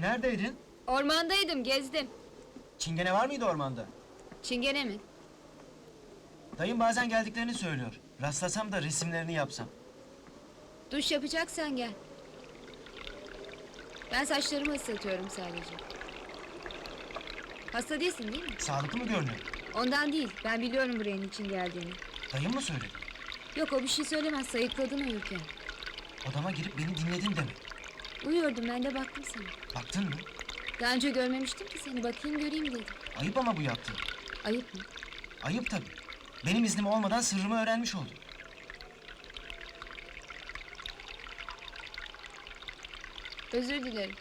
Neredeydin? Ormandaydım, gezdim. Çingene var mıydı ormanda? Çingene mi? Dayım bazen geldiklerini söylüyor. Rastlasam da resimlerini yapsam. Duş yapacaksan gel. Ben saçlarımı ıslatıyorum sadece. Hasta değilsin değil mi? Sağlıklı mı görünüyor? Ondan değil, ben biliyorum buraya için geldiğini. Dayım mı söyledi? Yok o bir şey söylemez, sayıkladın uyurken. Odama girip beni dinledin demek. Uyuyordum, ben de baktım sana. Baktın mı? Daha önce görmemiştim ki seni, bakayım göreyim dedim. Ayıp ama bu yaptığın. Ayıp mı? Ayıp tabii. Benim iznim olmadan sırrımı öğrenmiş oldun. Özür dilerim.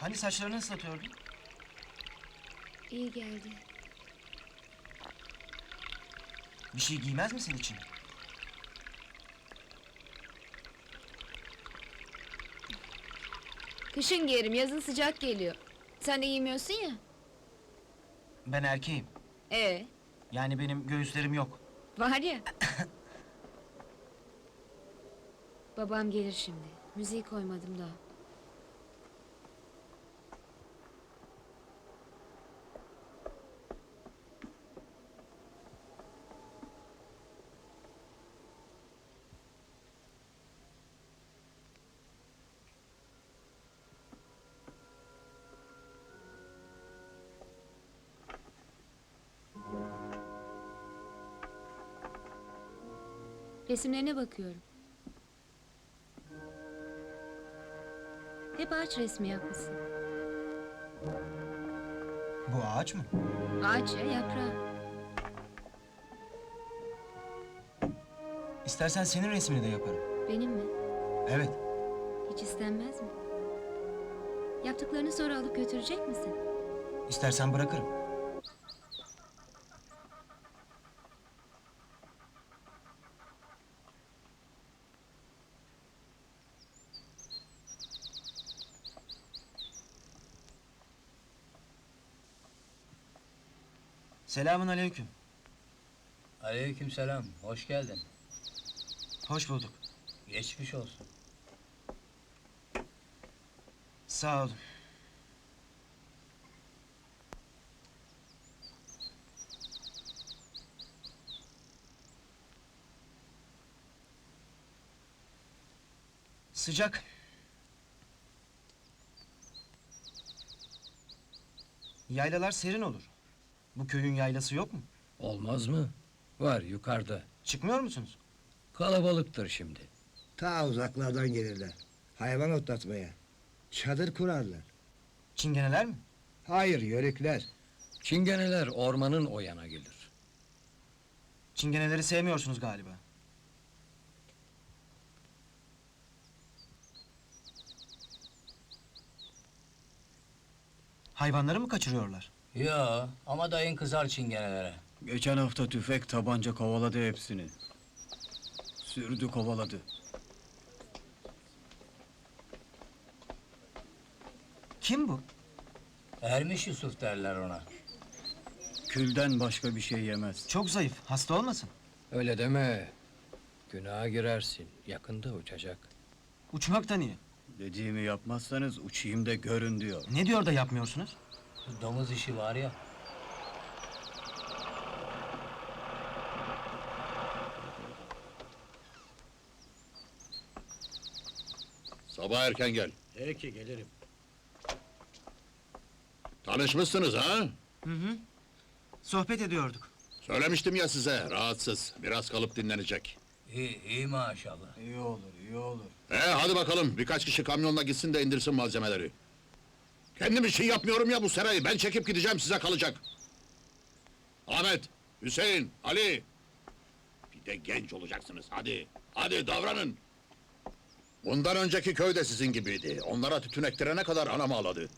Hani saçlarını ıslatıyordun? İyi geldi. Bir şey giymez misin için? Kışın giyerim, yazın sıcak geliyor. Sen de giymiyorsun ya. Ben erkeğim. Ee, Yani benim göğüslerim yok. var ya. Babam gelir şimdi. Müziği koymadım daha. Resimlerine bakıyorum. Hep ağaç resmi yapmışsın. Bu ağaç mı? Ağaç ya yaprağı. İstersen senin resmini de yaparım. Benim mi? Evet. Hiç istenmez mi? Yaptıklarını sonra alıp götürecek misin? İstersen bırakırım. Selamun aleyküm. Aleykümselam, hoş geldin. Hoş bulduk. Geçmiş olsun. Sağ olun. Sıcak. Yaylalar serin olur. Bu köyün yaylası yok mu? Olmaz mı? Var yukarıda. Çıkmıyor musunuz? Kalabalıktır şimdi. Ta uzaklardan gelirler. Hayvan otlatmaya. Çadır kurarlar. Çingeneler mi? Hayır, yörükler. Çingeneler ormanın o yana gelir. Çingeneleri sevmiyorsunuz galiba. Hayvanları mı kaçırıyorlar? Yo, ama dayın kızar çingenelere. Geçen hafta tüfek tabanca kovaladı hepsini. Sürdü kovaladı. Kim bu? Ermiş Yusuf derler ona. Külden başka bir şey yemez. Çok zayıf. Hasta olmasın? Öyle deme. Günaha girersin. Yakında uçacak. Uçmaktan iyi. Dediğimi yapmazsanız uçayım da görün diyor. Ne diyor da yapmıyorsunuz? Bu domuz işi var ya. Sabah erken gel. Peki, gelirim. Tanışmışsınız ha? Hı hı. Sohbet ediyorduk. Söylemiştim ya size, rahatsız. Biraz kalıp dinlenecek. İyi, iyi maşallah. İyi olur, iyi olur. Ee, hadi bakalım, birkaç kişi kamyonla gitsin de indirsin malzemeleri. Kendim için yapmıyorum ya bu serayı, ben çekip gideceğim, size kalacak. Ahmet, Hüseyin, Ali. Bir de genç olacaksınız, hadi. Hadi davranın. Bundan önceki köy de sizin gibiydi. Onlara tütün ektirene kadar anam ağladı.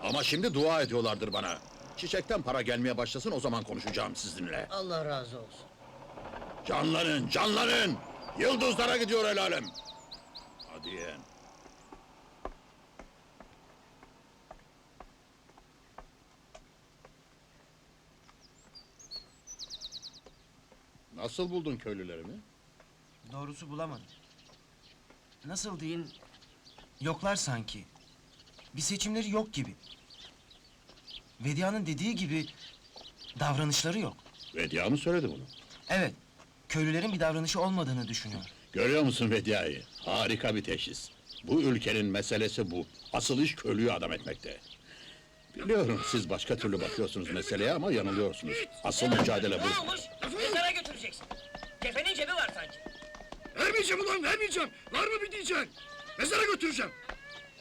Ama şimdi dua ediyorlardır bana. Çiçekten para gelmeye başlasın, o zaman konuşacağım sizinle. Allah razı olsun. Canlanın, canlanın! Yıldızlara gidiyor el alem. Hadi yeğen. Nasıl buldun köylülerimi? Doğrusu bulamadım. Nasıl deyin? Yoklar sanki. Bir seçimleri yok gibi. Vedia'nın dediği gibi davranışları yok. Vedia mı söyledi bunu? Evet, köylülerin bir davranışı olmadığını düşünüyor. Görüyor musun Vedia'yı? Harika bir teşhis. Bu ülkenin meselesi bu. Asıl iş köylüyü adam etmekte. Biliyorum siz başka türlü bakıyorsunuz meseleye ama yanılıyorsunuz. Asıl mücadele bu. Ne olmuş? Mezara götüreceksin. Kefenin cebi var sanki. Vermeyeceğim ulan vermeyeceğim. Var mı bir diyeceksin? Mezara götüreceğim.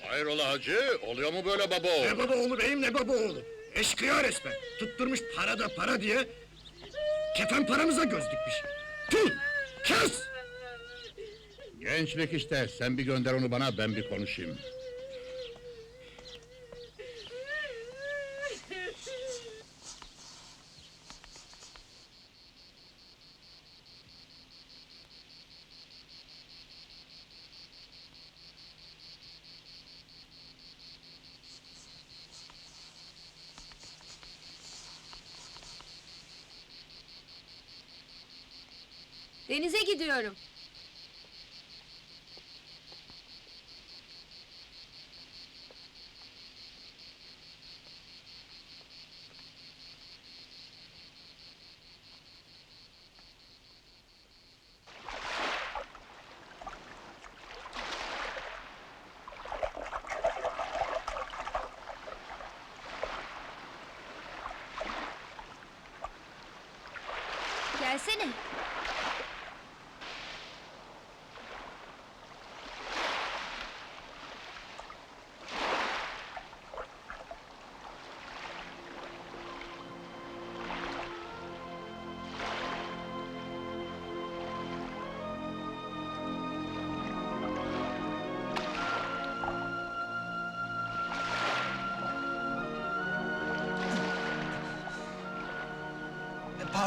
Hayrola hacı? Oluyor mu böyle baba Ne baba oğlu beyim ne baba oğlu. Eşkıya resmen. Tutturmuş para da para diye. Kefen paramıza göz dikmiş. Tüh! Kes! Gençlik işte. Sen bir gönder onu bana ben bir konuşayım. Denize gidiyorum. Gelsene.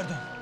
Pardon.